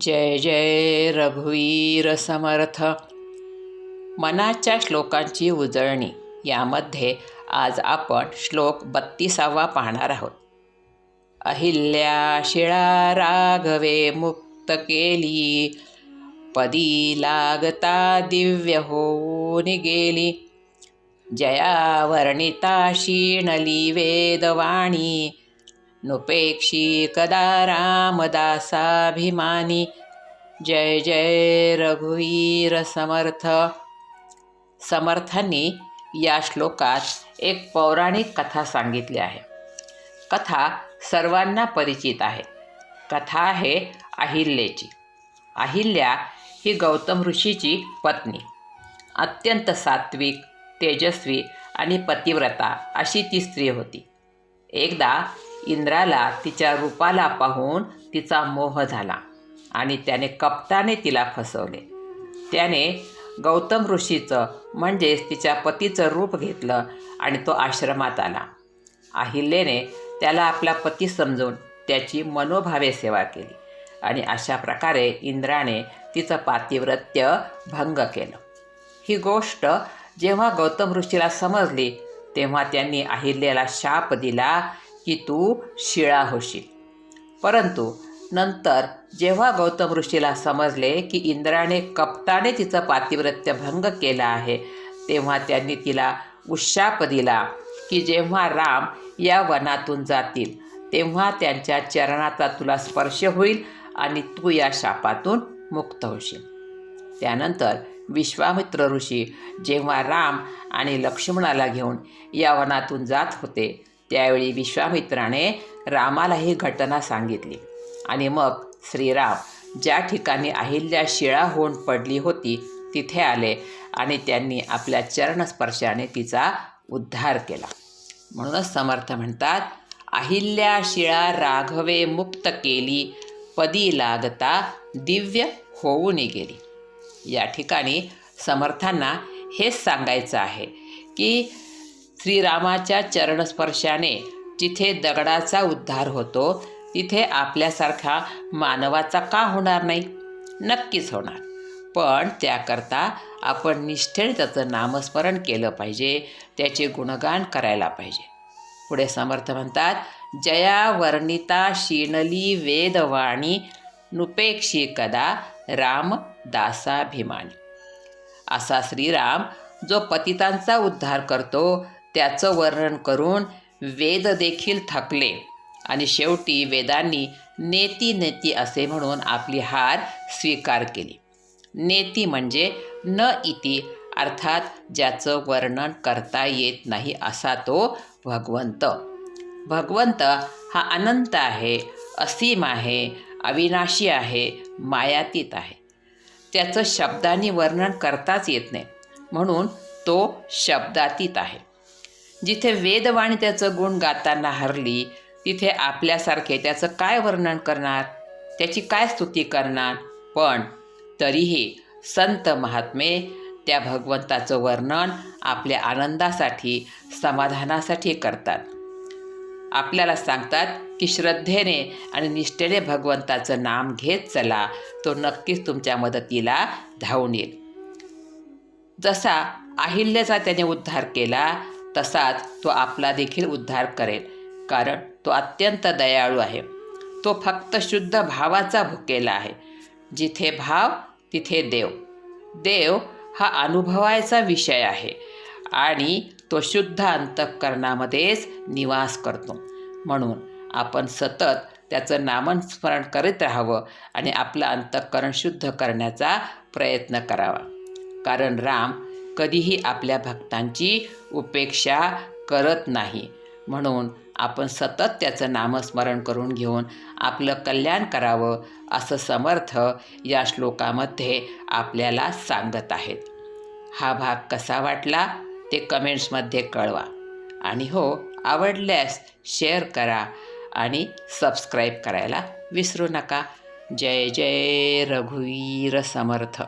जय जय रघुवीर समर्थ. मनाच्या श्लोकांची उजळणी. यामध्ये आज आपण श्लोक बत्तीसावा पाहणार आहोत. अहिल्या शिळा राघवे मुक्त केली. पदी लागता दिव्य होऊन गेली. जया वर्णिता शीणली वेदवाणी. नुपेक्षी कदा रामदासाभिमानी। जय जय रघुवीर समर्थ। समर्थांनी या श्लोकात एक पौराणिक कथा सांगितली आहे. कथा सर्वांना परिचित आहे. कथा आहे अहिल्याची. अहिल्या ही गौतम ऋषीची पत्नी. अत्यंत सात्विक तेजस्वी आणि पतिव्रता अशी ती स्त्री होती. एकदा इंद्राला तिच्या रूपाला पाहून तिचा मोह झाला आणि त्याने कपटाने तिला फसवले. त्याने गौतम ऋषीचं म्हणजेच तिच्या पतीचं रूप घेतलं आणि तो आश्रमात आला. अहिल्याने त्याला आपला पती समजून त्याची मनोभावे सेवा केली आणि अशा प्रकारे इंद्राने तिचं पातिव्रत्य भंग केलं. ही गोष्ट जेव्हा गौतम ऋषीला समजली तेव्हा त्यांनी अहिल्याला शाप दिला की तू शिळा होशील. परंतु नंतर जेव्हा गौतम ऋषीला समजले की इंद्राने कपटाने तिचं पातिव्रत्य भंग केला आहे तेव्हा त्यांनी तिला उशाप दिला की जेव्हा राम या वनातून जातील तेव्हा त्यांच्या चरणाचा तुला स्पर्श होईल आणि तू या शापातून मुक्त होशील. त्यानंतर विश्वामित्र ऋषी जेव्हा राम आणि लक्ष्मणाला घेऊन या वनातून जात होते त्यावेळी विश्वामित्राने रामाला ही घटना सांगितली. आणि मग श्रीराम ज्या ठिकाणी अहिल्या शिळा होऊन पडली होती तिथे आले आणि त्यांनी आपल्या चरणस्पर्शाने तिचा उद्धार केला. म्हणूनच समर्थ म्हणतात अहिल्या शिळा राघवे मुक्त केली पदी लागता दिव्य होऊन गेली. या ठिकाणी समर्थांना हेच सांगायचं आहे की श्रीरामाच्या चरणस्पर्शाने जिथे दगडाचा उद्धार होतो तिथे आपल्यासारखा मानवाचा का होणार नाही? नक्कीच होणार. पण त्याकरता आपण निष्ठेने त्याचं नामस्मरण केलं पाहिजे त्याचे गुणगान करायला पाहिजे. पुढे समर्थ म्हणतात जया वर्णिता शीनली वेदवाणी नुपेक्षी कदा राम दासाभिमानी. असा श्रीराम जो पतितांचा उद्धार करतो त्याचं वर्णन करून वेद देखील थकले. आणि शेवटी वेदांनी नेती नेती असे म्हणून आपली हार स्वीकार केली. नेती म्हणजे न इति अर्थात ज्याचं वर्णन करता येत नाही असा तो भगवंत. भगवंत हा अनंत आहे असीम आहे अविनाशी आहे मायातीत आहे. त्याचं शब्दांनी वर्णन करताच येत नाही. म्हणून तो शब्दातीत आहे. जिथे वेदवाणी त्याचं गुण गाताना हरली तिथे आपल्यासारखे त्याचं काय वर्णन करणार? त्याची काय स्तुती करणार? पण तरीही संत महात्मे त्या भगवंताचं वर्णन आपल्या आनंदासाठी समाधानासाठी करतात. आपल्याला सांगतात की श्रद्धेने आणि निष्ठेने भगवंताचं नाम घेत चला तो नक्कीच तुमच्या मदतीला धावून येईल. जसा अहिल्याचा त्याने उद्धार केला तसाच तो आपला देखील उद्धार करेल कारण तो अत्यंत दयाळू आहे. तो फक्त शुद्ध भावाचा भुकेला आहे. जिथे भाव तिथे देव. देव हा अनुभवायचा विषय आहे आणि तो शुद्ध अंतःकरणामध्येच निवास करतो. म्हणून आपण सतत त्याचं नामस्मरण करीत राहावं आणि आपलं अंतःकरण शुद्ध करण्याचा प्रयत्न करावा. कारण राम कधीही आपल्या भक्तांची उपेक्षा करत नाही. म्हणून आपण सतत त्याचं नामस्मरण करून घेऊन आपलं कल्याण करावं असं समर्थ या श्लोकामध्ये आपल्याला सांगत आहेत. हा भाग कसा वाटला ते कमेंट्समध्ये कळवा. आणि हो आवडल्यास शेअर करा आणि सबस्क्राईब करायला विसरू नका. जय जय रघुवीर समर्थ.